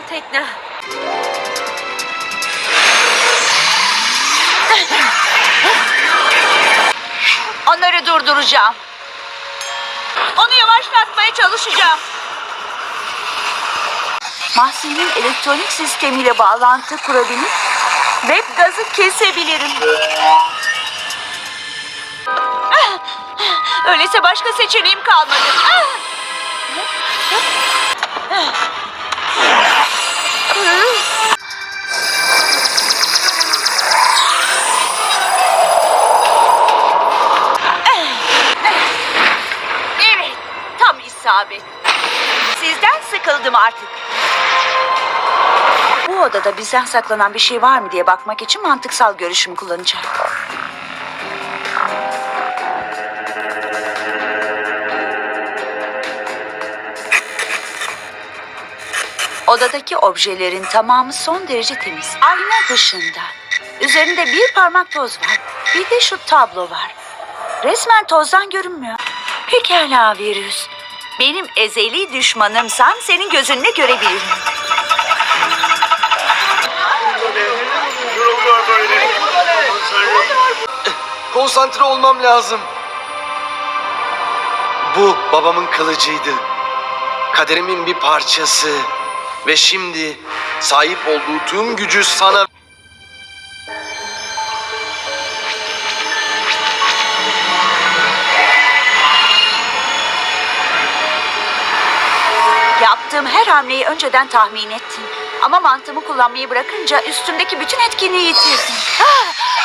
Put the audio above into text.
Fitna. Onları durduracağım. Onu yavaşlatmaya çalışacağım. Mahzenin elektronik sistemiyle bağlantı kurabilir ve gazı kesebilirim. Öyleyse başka seçeneğim kalmadı. İsabet. Sizden sıkıldım artık. Bu odada bizden saklanan bir şey var mı diye bakmak için mantıksal görüşümü kullanacağım. Odadaki objelerin tamamı son derece temiz. Ayna dışında. Üzerinde bir parmak toz var. Bir de şu tablo var. Resmen tozdan görünmüyor. Pekala virüs. Benim ezeli düşmanımsan senin gözünle görebilirim. Konsantre olmam lazım. Bu babamın kılıcıydı. Kaderimin bir parçası. Ve şimdi sahip olduğu tüm gücü sana... Yaptığım her hamleyi önceden tahmin ettim. Ama mantığımı kullanmayı bırakınca üstümdeki bütün etkinliği yitirdim. Ah!